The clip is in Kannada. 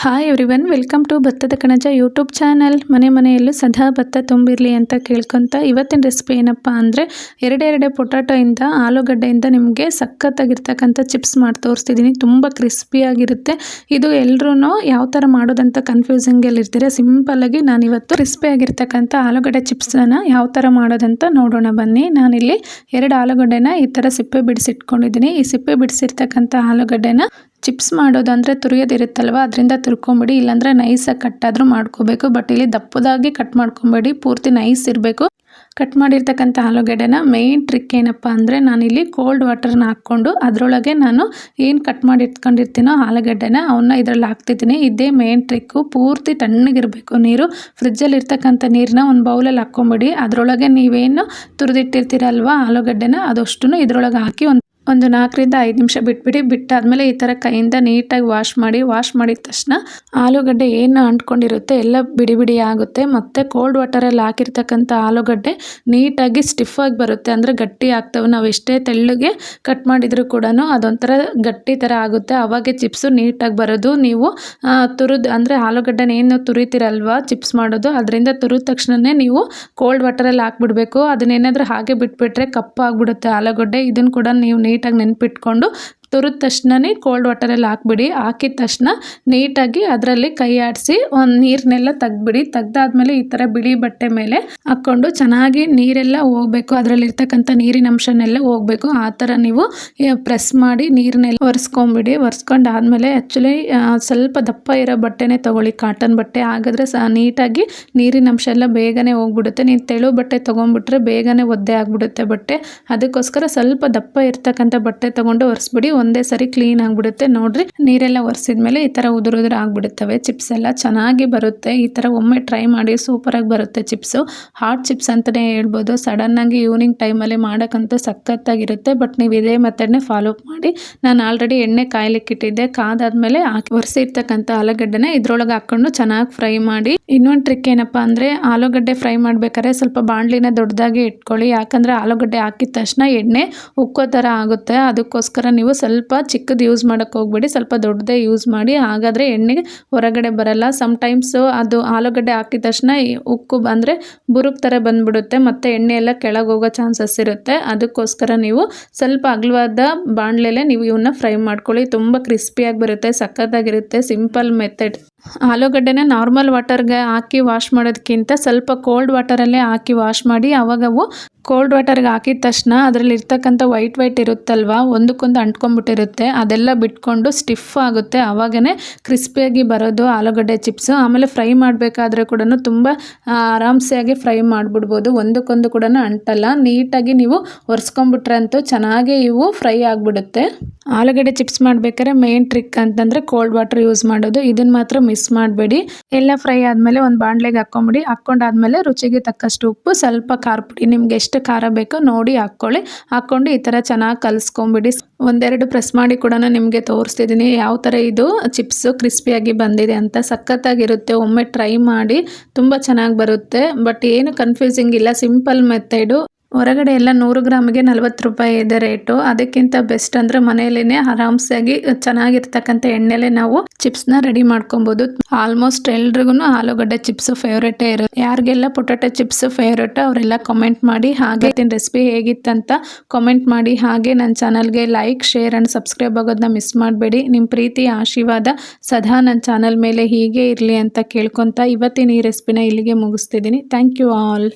ಹಾಯ್ ಎವ್ರಿವನ್ ವೆಲ್ಕಮ್ ಟು ಭತ್ತದ ಕಣಜ ಯೂಟ್ಯೂಬ್ ಚಾನಲ್ ಮನೆ ಮನೆಯಲ್ಲೂ ಸದಾ ಭತ್ತ ತುಂಬಿರಲಿ ಅಂತ ಕೇಳ್ಕೊತ ಇವತ್ತಿನ ರೆಸಿಪಿ ಏನಪ್ಪ ಅಂದರೆ ಎರಡೆರಡೆ ಪೊಟ್ಯಾಟೋಯಿಂದ ಆಲೂಗಡ್ಡೆಯಿಂದ ನಿಮಗೆ ಸಖತ್ತಾಗಿರ್ತಕ್ಕಂಥ ಚಿಪ್ಸ್ ಮಾಡಿ ತೋರಿಸ್ತಿದ್ದೀನಿ ತುಂಬ ಕ್ರಿಸ್ಪಿಯಾಗಿರುತ್ತೆ ಇದು ಎಲ್ಲರೂ ಯಾವ ಥರ ಮಾಡೋದಂತ ಕನ್ಫ್ಯೂಸಿಂಗಲ್ಲಿ ಇರ್ತೀರ. ಸಿಂಪಲ್ಲಾಗಿ ನಾನಿವತ್ತು ಕ್ರಿಸ್ಪಿಯಾಗಿರ್ತಕ್ಕಂಥ ಆಲೂಗಡ್ಡೆ ಚಿಪ್ಸನ್ನು ಯಾವ ಥರ ಮಾಡೋದಂತ ನೋಡೋಣ. ಬನ್ನಿ, ನಾನಿಲ್ಲಿ ಎರಡು ಆಲೂಗಡ್ಡೆನ ಈ ಥರ ಸಿಪ್ಪೆ ಬಿಡಿಸಿಟ್ಕೊಂಡಿದ್ದೀನಿ. ಈ ಸಿಪ್ಪೆ ಬಿಡಿಸಿರ್ತಕ್ಕಂಥ ಆಲೂಗಡ್ಡೆನ ಚಿಪ್ಸ್ ಮಾಡೋದು ಅಂದರೆ ತುರಿಯೋದಿರುತ್ತಲ್ವ? ಅದರಿಂದ ತುರ್ಕೊಂಬಿಡಿ. ಇಲ್ಲಾಂದರೆ ನೈಸಾಗಿ ಕಟ್ಟಾದರೂ ಮಾಡ್ಕೋಬೇಕು. ಬಟ್ ಇಲ್ಲಿ ದಪ್ಪದಾಗಿ ಕಟ್ ಮಾಡ್ಕೊಬೇಡಿ. ಪೂರ್ತಿ ನೈಸ್ ಇರಬೇಕು. ಕಟ್ ಮಾಡಿರ್ತಕ್ಕಂಥ ಆಲೂಗಡ್ಡೆನ ಮೇಯ್ನ್ ಟ್ರಿಕ್ ಏನಪ್ಪ ಅಂದರೆ ನಾನಿಲ್ಲಿ ಕೋಲ್ಡ್ ವಾಟರ್ನ ಹಾಕ್ಕೊಂಡು ಅದರೊಳಗೆ ನಾನು ಏನು ಕಟ್ ಮಾಡಿ ಇಟ್ಕೊಂಡಿರ್ತೀನೋ ಆಲೂಗಡ್ಡೆನ ಅವನ್ನ ಇದರಲ್ಲಿ ಹಾಕ್ತಿದ್ದೀನಿ. ಇದೇ ಮೇಯ್ನ್ ಟ್ರಿಕ್ಕು ಪೂರ್ತಿ ತಣ್ಣಗಿರಬೇಕು ನೀರು. ಫ್ರಿಜ್ಜಲ್ಲಿ ಇರ್ತಕ್ಕಂಥ ನೀರನ್ನ ಒಂದು ಬೌಲಲ್ಲಿ ಹಾಕ್ಕೊಂಬಿಡಿ. ಅದರೊಳಗೆ ನೀವೇನು ತುರಿದಿಟ್ಟಿರ್ತೀರಲ್ವ ಆಲೂಗಡ್ಡೆನ ಅದಷ್ಟು ಇದರೊಳಗೆ ಹಾಕಿ ಒಂದು ಒಂದು ನಾಲ್ಕರಿಂದ ಐದು ನಿಮಿಷ ಬಿಟ್ಬಿಡಿ. ಬಿಟ್ಟಾದಮೇಲೆ ಈ ಥರ ಕೈಯಿಂದ ನೀಟಾಗಿ ವಾಶ್ ಮಾಡಿ, ವಾಶ್ ಮಾಡಿದ ತಕ್ಷಣ ಆಲೂಗಡ್ಡೆ ಏನು ಅಂಟ್ಕೊಂಡಿರುತ್ತೆ ಎಲ್ಲ ಬಿಡಿ ಬಿಡಿ ಆಗುತ್ತೆ. ಮತ್ತು ಕೋಲ್ಡ್ ವಾಟರಲ್ಲಿ ಹಾಕಿರ್ತಕ್ಕಂಥ ಆಲೂಗಡ್ಡೆ ನೀಟಾಗಿ ಸ್ಟಿಫಾಗಿ ಬರುತ್ತೆ. ಅಂದರೆ ಗಟ್ಟಿ ಆಗ್ತವೆ. ನಾವು ಎಷ್ಟೇ ತೆಳ್ಳಗೆ ಕಟ್ ಮಾಡಿದರೂ ಕೂಡ ಅದೊಂಥರ ಗಟ್ಟಿ ಥರ ಆಗುತ್ತೆ. ಅವಾಗೆ ಚಿಪ್ಸು ನೀಟಾಗಿ ಬರೋದು. ನೀವು ತುರಿದು, ಅಂದರೆ ಆಲೂಗಡ್ಡೆನ ಏನು ತುರಿತೀರಲ್ವ ಚಿಪ್ಸ್ ಮಾಡೋದು, ಅದರಿಂದ ತುರಿದ ತಕ್ಷಣವೇ ನೀವು ಕೋಲ್ಡ್ ವಾಟರಲ್ಲಿ ಹಾಕ್ಬಿಡ್ಬೇಕು. ಅದನ್ನೇನಾದರೂ ಹಾಗೆ ಬಿಟ್ಬಿಟ್ರೆ ಕಪ್ಪಾಗ್ಬಿಡುತ್ತೆ ಆಲೂಗಡ್ಡೆ. ಇದನ್ನು ಕೂಡ ನೀವು ನೀಟ್ ನೀಟಾಗಿ ನೆನ್ಪಿಟ್ಕೊಂಡು ತುರಿದ ತಕ್ಷಣನೇ ಕೋಲ್ಡ್ ವಾಟರಲ್ಲಿ ಹಾಕ್ಬಿಡಿ. ಹಾಕಿದ ತಕ್ಷಣ ನೀಟಾಗಿ ಅದರಲ್ಲಿ ಕೈ ಆಡಿಸಿ ಒಂದು ನೀರನ್ನೆಲ್ಲ ತೆಗ್ದ್ಬಿಡಿ. ತೆಗ್ದಾದ್ಮೇಲೆ ಈ ಥರ ಬಿಳಿ ಬಟ್ಟೆ ಮೇಲೆ ಹಾಕ್ಕೊಂಡು ಚೆನ್ನಾಗಿ ನೀರೆಲ್ಲ ಹೋಗಬೇಕು. ಅದರಲ್ಲಿರ್ತಕ್ಕಂಥ ನೀರಿನ ಅಂಶನೆಲ್ಲ ಹೋಗಬೇಕು. ಆ ಥರ ನೀವು ಪ್ರೆಸ್ ಮಾಡಿ ನೀರನ್ನೆಲ್ಲ ಒರೆಸ್ಕೊಂಬಿಡಿ. ಒರೆಸ್ಕೊಂಡು ಆದಮೇಲೆ ಆ್ಯಕ್ಚುಲಿ ಸ್ವಲ್ಪ ದಪ್ಪ ಇರೋ ಬಟ್ಟೆನೇ ತೊಗೊಳ್ಳಿ. ಕಾಟನ್ ಬಟ್ಟೆ ಹಾಗಾದರೆ ಸಹ ನೀಟಾಗಿ ನೀರಿನ ಅಂಶ ಎಲ್ಲ ಬೇಗನೆ ಹೋಗ್ಬಿಡುತ್ತೆ. ನೀವು ತೆಳು ಬಟ್ಟೆ ತೊಗೊಂಡ್ಬಿಟ್ರೆ ಬೇಗನೆ ಒದ್ದೆ ಆಗಿಬಿಡುತ್ತೆ ಬಟ್ಟೆ. ಅದಕ್ಕೋಸ್ಕರ ಸ್ವಲ್ಪ ದಪ್ಪ ಇರ್ತಕ್ಕಂಥ ಬಟ್ಟೆ ತೊಗೊಂಡು ಒರೆಸ್ಬಿಡಿ. ಒಂದೇ ಸರಿ ಕ್ಲೀನ್ ಆಗಿಬಿಡುತ್ತೆ. ನೋಡ್ರಿ, ನೀರೆಲ್ಲ ಒರೆಸಿದ್ಮೇಲೆ ಈ ಥರ ಉದುರು ಉದುರು ಆಗಿಬಿಡುತ್ತವೆ. ಚಿಪ್ಸ್ ಎಲ್ಲ ಚೆನ್ನಾಗಿ ಬರುತ್ತೆ. ಈ ಥರ ಒಮ್ಮೆ ಟ್ರೈ ಮಾಡಿ ಸೂಪರಾಗಿ ಬರುತ್ತೆ ಚಿಪ್ಸು ಹಾಟ್ ಚಿಪ್ಸ್ ಅಂತಲೇ ಹೇಳ್ಬೋದು. ಸಡನ್ನಾಗಿ ಈವ್ನಿಂಗ್ ಟೈಮಲ್ಲಿ ಮಾಡೋಕ್ಕಂತೂ ಸಖತ್ತಾಗಿರುತ್ತೆ. ಬಟ್ ನೀವು ಇದೇ ಮೆಥಡ್ನೇ ಫಾಲೋ ಅಪ್ ಮಾಡಿ. ನಾನು ಆಲ್ರೆಡಿ ಎಣ್ಣೆ ಕಾಯ್ಲಿಕ್ಕೆ ಇಟ್ಟಿದ್ದೆ. ಕಾದಾದ್ಮೇಲೆ ಹಾಕಿ ಒರೆಸಿರ್ತಕ್ಕಂಥ ಆಲೂಗಡ್ಡೆನ ಇದ್ರೊಳಗೆ ಹಾಕ್ಕೊಂಡು ಚೆನ್ನಾಗಿ ಫ್ರೈ ಮಾಡಿ. ಇನ್ನೊಂದು ಟ್ರಿಕ್ ಏನಪ್ಪ ಅಂದರೆ, ಆಲೂಗಡ್ಡೆ ಫ್ರೈ ಮಾಡ್ಬೇಕಾದ್ರೆ ಸ್ವಲ್ಪ ಬಾಣಲಿನ ದೊಡ್ಡದಾಗಿ ಇಟ್ಕೊಳ್ಳಿ. ಯಾಕಂದರೆ ಆಲೂಗಡ್ಡೆ ಹಾಕಿದ ತಕ್ಷಣ ಎಣ್ಣೆ ಉಕ್ಕೋ ಥರ ಆಗುತ್ತೆ. ಅದಕ್ಕೋಸ್ಕರ ನೀವು ಸ್ವಲ್ಪ ಚಿಕ್ಕದು ಯೂಸ್ ಮಾಡೋಕ್ಕೆ ಹೋಗಬೇಡಿ, ಸ್ವಲ್ಪ ದೊಡ್ಡದೇ ಯೂಸ್ ಮಾಡಿ, ಹಾಗಾದರೆ ಎಣ್ಣೆ ಹೊರಗಡೆ ಬರಲ್ಲ. ಸಮ್ಟೈಮ್ಸು ಅದು ಆಲೂಗಡ್ಡೆ ಹಾಕಿದ ತಕ್ಷಣ ಉಕ್ಕು ಅಂದರೆ ಬುರುಕ್ ಥರ ಬಂದುಬಿಡುತ್ತೆ, ಮತ್ತು ಎಣ್ಣೆ ಎಲ್ಲ ಕೆಳಗೆ ಹೋಗೋ ಚಾನ್ಸಸ್ ಇರುತ್ತೆ. ಅದಕ್ಕೋಸ್ಕರ ನೀವು ಸ್ವಲ್ಪ ಅಗಲವಾದ ಬಾಣಲೆಲೆ ನೀವು ಇವನ್ನ ಫ್ರೈ ಮಾಡ್ಕೊಳ್ಳಿ. ತುಂಬ ಕ್ರಿಸ್ಪಿಯಾಗಿ ಬರುತ್ತೆ, ಸಖತ್ತಾಗಿರುತ್ತೆ ಸಿಂಪಲ್ ಮೆಥಡ್ ಆಲೂಗಡ್ಡೆನ ನಾರ್ಮಲ್ ವಾಟರ್ಗೆ ಹಾಕಿ ವಾಶ್ ಮಾಡೋದಕ್ಕಿಂತ ಸ್ವಲ್ಪ ಕೋಲ್ಡ್ ವಾಟರಲ್ಲೇ ಹಾಕಿ ವಾಶ್ ಮಾಡಿ ಅವಾಗವು ಕೋಲ್ಡ್ ವಾಟರ್ಗೆ ಹಾಕಿದ ತಕ್ಷಣ ಅದರಲ್ಲಿ ಇರ್ತಕ್ಕಂಥ ವೈಟ್ ವೈಟ್ ಇರುತ್ತಲ್ವ, ಒಂದಕ್ಕೊಂದು ಅಂಟ್ಕೊಂಡ್ಬಿಟ್ಟಿರುತ್ತೆ ಅದೆಲ್ಲ ಬಿಟ್ಕೊಂಡು ಸ್ಟಿಫ್ ಆಗುತ್ತೆ ಆವಾಗೇ ಕ್ರಿಸ್ಪಿಯಾಗಿ ಬರೋದು ಆಲೂಗಡ್ಡೆ ಚಿಪ್ಸು ಆಮೇಲೆ ಫ್ರೈ ಮಾಡಬೇಕಾದ್ರೆ ಕೂಡ ತುಂಬ ಆರಾಮ್ಸೆಯಾಗಿ ಫ್ರೈ ಮಾಡಿಬಿಡ್ಬೋದು, ಒಂದಕ್ಕೊಂದು ಕೂಡ ಅಂಟಲ್ಲ, ನೀಟಾಗಿ ನೀವು ಒರೆಸ್ಕೊಂಬಿಟ್ರೆ ಅಂತೂ ಚೆನ್ನಾಗಿ ಇವು ಫ್ರೈ ಆಗಿಬಿಡುತ್ತೆ. ಆಲೂಗಡ್ಡೆ ಚಿಪ್ಸ್ ಮಾಡಬೇಕಾದ್ರೆ ಮೇನ್ ಟ್ರಿಕ್ ಅಂತಂದರೆ ಕೋಲ್ಡ್ ವಾಟರ್ ಯೂಸ್ ಮಾಡೋದು ಇದನ್ನು ಮಾತ್ರ ಮಿಸ್ ಮಾಡಬೇಡಿ. ಎಲ್ಲ ಫ್ರೈ ಆದಮೇಲೆ ಒಂದು ಬಾಣಲೆಗೆ ಹಾಕ್ಕೊಂಬಿಡಿ. ಹಾಕ್ಕೊಂಡಾದ್ಮೇಲೆ ರುಚಿಗೆ ತಕ್ಕಷ್ಟು ಉಪ್ಪು, ಸ್ವಲ್ಪ ಖಾರ ಪುಡಿ. ನಿಮ್ಗೆ ಎಷ್ಟು ಖಾರ ಬೇಕೋ ನೋಡಿ ಹಾಕ್ಕೊಳ್ಳಿ. ಹಾಕ್ಕೊಂಡು ಈ ಥರ ಚೆನ್ನಾಗಿ ಕಲಿಸ್ಕೊಂಬಿಡಿ. ಒಂದೆರಡು ಪ್ರೆಸ್ ಮಾಡಿ ಕೂಡ ನಿಮಗೆ ತೋರಿಸ್ತಿದ್ದೀನಿ ಯಾವ ಥರ ಇದು? ಚಿಪ್ಸು ಕ್ರಿಸ್ಪಿಯಾಗಿ ಬಂದಿದೆ ಅಂತ. ಸಖತ್ತಾಗಿರುತ್ತೆ. ಒಮ್ಮೆ ಟ್ರೈ ಮಾಡಿ ತುಂಬ ಚೆನ್ನಾಗಿ ಬರುತ್ತೆ. ಬಟ್ ಏನು ಕನ್ಫ್ಯೂಸಿಂಗ್ ಇಲ್ಲ. ಸಿಂಪಲ್ ಮೆಥಡು ಹೊರಗಡೆ ಎಲ್ಲ ನೂರು ಗ್ರಾಮ್ಗೆ ನಲ್ವತ್ತು ರೂಪಾಯಿ ಇದೆ ರೇಟು. ಅದಕ್ಕಿಂತ ಬೆಸ್ಟ್ ಅಂದರೆ ಮನೆಯಲ್ಲೇ ಆರಾಮ್ಸಾಗಿ ಚೆನ್ನಾಗಿರ್ತಕ್ಕಂಥ ಎಣ್ಣೆಲೆ ನಾವು ಚಿಪ್ಸ್ನ ರೆಡಿ ಮಾಡ್ಕೊಬೋದು. ಆಲ್ಮೋಸ್ಟ್ ಎಲ್ರಿಗೂ ಆಲೂಗಡ್ಡೆ ಚಿಪ್ಸ್ ಫೇವ್ರೇಟೇ ಇರುತ್ತೆ. ಯಾರಿಗೆಲ್ಲ ಪೊಟಾಟೊ ಚಿಪ್ಸ್ ಫೇವ್ರೇಟ್ ಅವರೆಲ್ಲ ಕಮೆಂಟ್ ಮಾಡಿ, ಹಾಗೆ ರೆಸಿಪಿ ಹೇಗಿತ್ತಂತ ಕಮೆಂಟ್ ಮಾಡಿ, ಹಾಗೆ ನನ್ನ ಚಾನಲ್ಗೆ ಲೈಕ್ ಶೇರ್ ಆ್ಯಂಡ್ ಸಬ್ಸ್ಕ್ರೈಬ್ ಆಗೋದನ್ನ ಮಿಸ್ ಮಾಡಬೇಡಿ. ನಿಮ್ಮ ಪ್ರೀತಿ, ಆಶೀರ್ವಾದ ಸದಾ ನನ್ನ ಚಾನಲ್ ಮೇಲೆ ಹೀಗೆ ಇರಲಿ ಅಂತ ಕೇಳ್ಕೊಂತ ಇವತ್ತಿನ ಈ ರೆಸಿಪಿನ ಇಲ್ಲಿಗೆ ಮುಗಿಸ್ತಿದ್ದೀನಿ. Thank you all